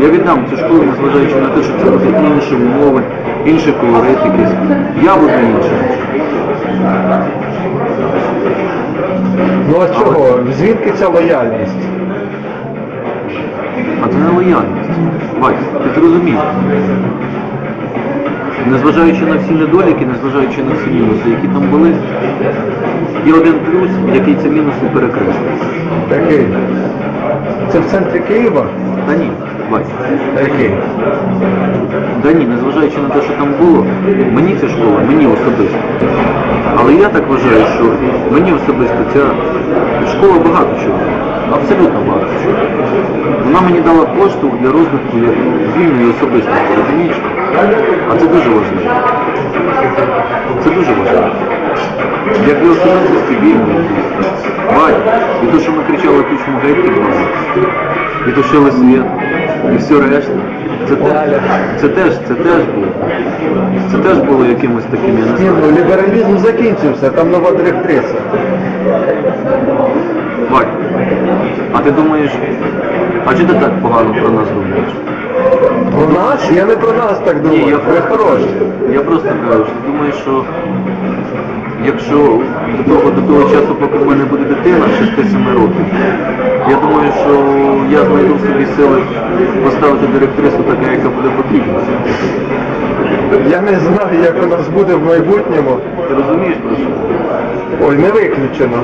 Я віддам цю школу, незважаючи на те, що це будуть інші умови, колорит якийсь. Я буду іншим. Ну а чого? Звідки ця лояльність? А це не лояльність. Бать, ти зрозумій. Незважаючи на всі недоліки, незважаючи на всі мінуси, які там були, є один плюс, який ці мінуси перекреслює. Такий. Це в центрі Києва? Та ні. Такий. Да ні, незважаючи на те, що там було, мені ця школа, мені особисто. Але я так вважаю, що мені особисто ця школа багато чого. Абсолютно багато чого. Вона мені дала поштовх для розвитку вільної особистості, розумієш? А це дуже важливо. Це дуже важливо. Як для особистості вільної. І то, що ми кричали геть підвали, і тушили світ, і все решта. Це, те- це теж, це теж було. Це теж було якимось таким, я не Ні, знаю. ну лібералізм закінчився, там нова директриса. Вань, а ти думаєш, а чи ти так погано про нас думаєш? Про нас? Я не про нас так думаю. Ні, я Ви хороші. Я просто кажу, що думаю, що якщо до того, до того часу, поки в мене буде дитина 6-7 років, я думаю, що я знайду в собі сили поставити директрису така, яка буде потрібна. Я не знаю, як у нас буде в майбутньому. Ти розумієш про що? Ой, не виключено.